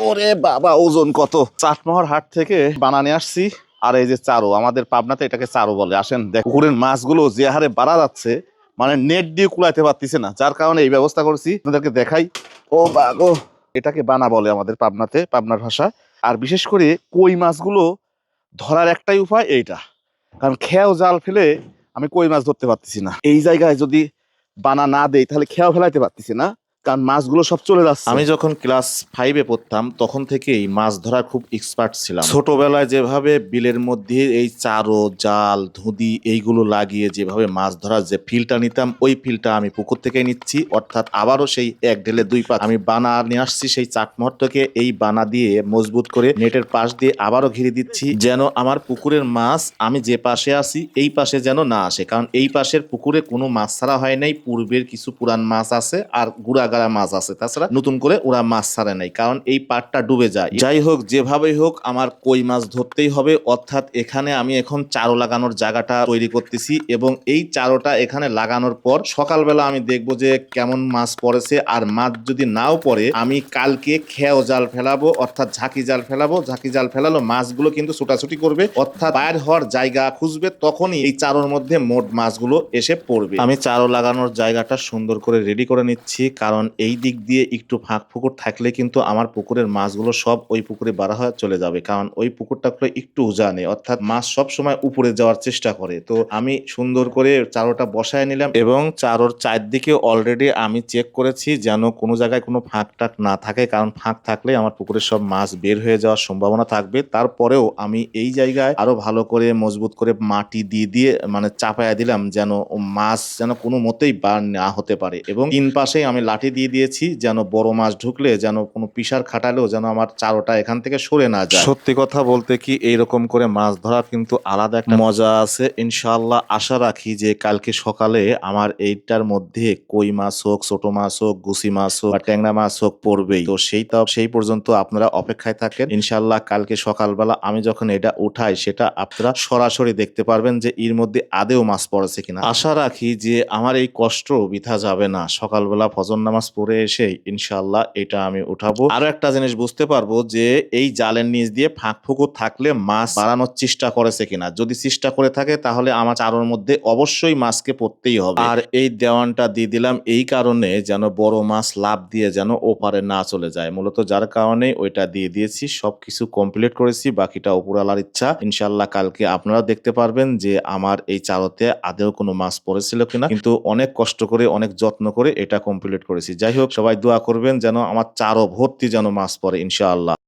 ওরে বাবা, ওজন কত? চাটমোহর হাট থেকে বানানে আসছি। আর এই যে চারো, আমাদের পাবনাতে এটাকে চারো বলে। আসেন, দেখ, পুকুরের মাছগুলো যে হারে বাড়া যাচ্ছে মানে নেট দিয়ে কুলাইতে পারতেছে না। যার কারণে এই ব্যবস্থা করছি, আপনাদেরকে দেখাই। ও বাগো। এটাকে বানা বলে আমাদের পাবনাতে, পাবনার ভাষা। আর বিশেষ করে কই মাছগুলো ধরার একটাই উপায় এইটা। কারণ খেয়াও জাল ফেলে আমি কই মাছ ধরতে পারতেছি না। এই জায়গায় যদি বানা না দেই, তাহলে খেয়াও ফেলাইতে পারতেছি না। কারণ মাছগুলো সব চলে যাচ্ছে। আমি যখন ক্লাস ফাইভে পড়তাম, তখন থেকেই মাছ ধরা খুব এক্সপার্ট ছিলাম। ছোটবেলায় যেভাবে বিলের মধ্যে এই চারো, জাল ধুদি এইগুলো লাগিয়ে যেভাবে মাছ ধরার যে ফিলটা নিতাম, ওই ফিলটা আমি পুকুর থেকে নিচ্ছি। অর্থাৎ আবারও সেই এক ঢেলে দুই পা আমি বানা নিয়ে আসছি, সেই চাটমহরটাকে এই বানা দিয়ে মজবুত করে নেটের পাশ দিয়ে আবারও ঘিরে দিচ্ছি। যেন আমার পুকুরের মাছ আমি যে পাশে আসি এই পাশে যেন না আসে। কারণ এই পাশের পুকুরে কোনো মাছ ছাড়া হয় নাই, পূর্বের কিছু পুরান মাছ আছে, আর গুড়াগাড়া মাছ আছে। তাছাড়া নতুন করে ওরা মাছ ছাড়ে নাই, কারণ এই পাটটা ডুবে যায়। যাই হোক, যেভাবেই হোক, আমার কই মাছ ধরতেই হবে, অর্থাৎ এখানে আমি এখন চারো লাগানোর জায়গাটা তৈরি করতেছি এবং এই চারোটা এখানে লাগানোর পর সকালবেলা আমি দেখব যে কেমন মাছ পড়েছে, আর মাছ যদি নাও পড়ে, আমি কালকে খেয়াও জাল ফেলাবো, অর্থাৎ ঝাঁকি জাল ফেলাবো। ঝাঁকি জাল ফেলালো, মাছগুলো কিন্তু ছোটাছুটি করবে, অর্থাৎ বাইর হওয়ার জায়গা খুঁজবে, তখনই এই চারোর মধ্যে মোট মাছগুলো এসে পড়বে। আমি চারো লাগানোর জায়গাটা সুন্দর করে রেডি করে নিচ্ছি, কারণ এই দিক দিয়ে একটু ফাঁক পুকুর থাকলে কিন্তু আমার পুকুরের মাছগুলো সব ওই পুকুরে বাড়া হয়ে চলে যাবে। কারণ ওই পুকুরটা খুলে একটু উজা নেই। অর্থাৎ মাছ সব সময় উপরে যাওয়ার চেষ্টা করে। তো আমি সুন্দর করে চারোটা বসায় নিলাম এবং চারোর চারদিকে অলরেডি আমি চেক করেছি যেন কোনো জায়গায় কোনো ফাঁক টাক না থাকে। কারণ ফাঁক থাকলে আমার পুকুরের সব মাছ বের হয়ে যাওয়ার সম্ভাবনা থাকবে। তারপরেও আমি এই জায়গায় আরও ভালো করে মজবুত করে মাটি দিয়ে দিয়ে মানে চাপায়া দিলাম যেন মাছ যেন কোনো মতেই বার না হতে পারে। এবং তিন পাশেই আমি লাঠি দিয়ে দিয়েছি যেন বড় মাছ ঢুকলে যেন কোনো পিসার খাটালেও যেন আমার চারোটা এখান থেকে সরে না যায়। সত্যি কথা বলতে কি এইরকম করে মাছ ধরার কিন্তু আলাদা একটা মজা আছে। ইনশাল্লাহ আশা রাখি যে কালকে সকালে আমার এইটার মধ্যে কই মাছ হোক ছোট মাছ হোক গুসি মাছ হোক বা ট্যাংরা মাছ হোক পড়বেই। তো সেই সেইটা সেই পর্যন্ত আপনারা অপেক্ষায় থাকেন। ইনশাল্লাহ কালকে সকালবেলা আমি যখন এটা উঠাই সেটা আপনারা সরাসরি দেখতে পারবেন যে এর মধ্যে আদেও মাছ পড়েছে কিনা। আশা রাখি যে আমার এই কষ্ট বৃথা যাবে না। সকালবেলা ফজর নামাজ পড়ে এসে ইনশাল্লাহ এটা আমি উঠাবো। আরও একটা জিনিস বুঝতে পারব যে এই জালের নিচ দিয়ে ফাঁক ফুকুর থাকলে মাছ বাড়ানোর চেষ্টা করেছে কিনা। যদি চেষ্টা করে থাকে তাহলে আমার চারোর মধ্যে অবশ্যই মাছকে পড়তেই হবে। আর এই দেওয়ানটা দিয়ে দিলাম এই কারণে যেন বড় মাছ লাভ দিয়ে যেন ওপারে না চলে যায়। মূলত যার কারণে ওইটা দিয়ে দিয়েছি, সবকিছু কমপ্লিট করেছি, বাকিটা উপরালার ইচ্ছা। ইনশাল্লাহ কালকে আপনারা দেখতে পারবেন যে আমার এই চারতে আদেও কোনো মাছ পড়েছিল কিনা। কিন্তু অনেক কষ্ট করে, অনেক যত্ন করে এটা কমপ্লিট করেছি। যাই হোক সবাই দোয়া করবেন যেন আমার চারো ভর্তি যেন মাস পরে ইনশাআল্লাহ।